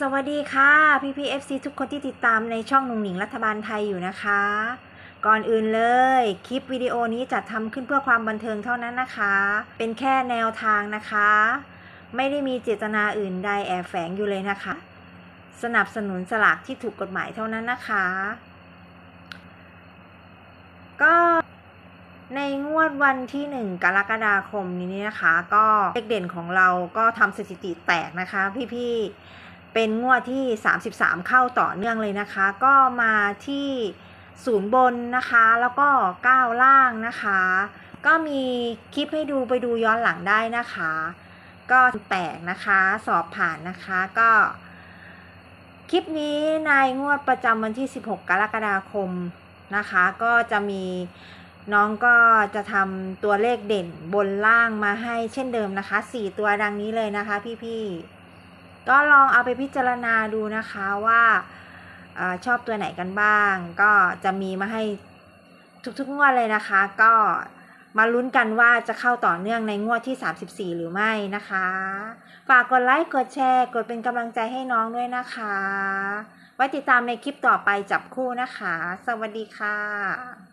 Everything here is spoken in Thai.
สวัสดีค่ะพี่พีเอฟซีทุกคนที่ติดตามในช่องหนุ่งหนิงรัฐบาลไทยอยู่นะคะ ก่อนอื่นเลย คลิปวิดีโอนี้จัดทำขึ้นเพื่อความบันเทิงเท่านั้นนะคะ เป็นแค่แนวทางนะคะ ไม่ได้มีเจตนาอื่นใดแอบแฝงอยู่เลยนะคะ สนับสนุนสลากที่ถูกกฎหมายเท่านั้นนะคะ ก็ในงวดวันที่ 1 กรกฎาคมนี้นะคะ ก็เลขเด่นของเราก็ทำสถิติแตกนะคะ พี่ๆ เป็นงวดที่ 33 เข้าต่อเนื่องเลยนะคะ ก็มาที่ศูนย์บนนะคะ แล้วก็ 9 ล่างนะคะ ก็มีคลิปให้ดูไปดูย้อนหลังได้นะคะ ก็แตกนะคะสอบผ่านนะคะก็คลิปนี้ในงวดประจำวันที่ 16 กรกฎาคมนะคะ ก็จะมีน้องก็จะทำตัวเลขเด่นบนล่างมาให้เช่นเดิมนะคะ 4 ตัวดังนี้เลยนะคะพี่ๆ ก็ลองเอาไปพิจารณาดูนะคะว่าอชอบตัวไหนกันบ้าง ก็จะมีมาให้ทุกๆงวดเลยนะคะ ก็มาลุ้นกันว่าจะเข้าต่อเนื่องในงวดที่ 34 หรือไม่นะคะ ฝากกดไลค์ กดแชร์ กดเป็นกำลังใจให้น้องด้วยนะคะ ไว้ติดตามในคลิปต่อไปจับคู่นะคะ สวัสดีค่ะ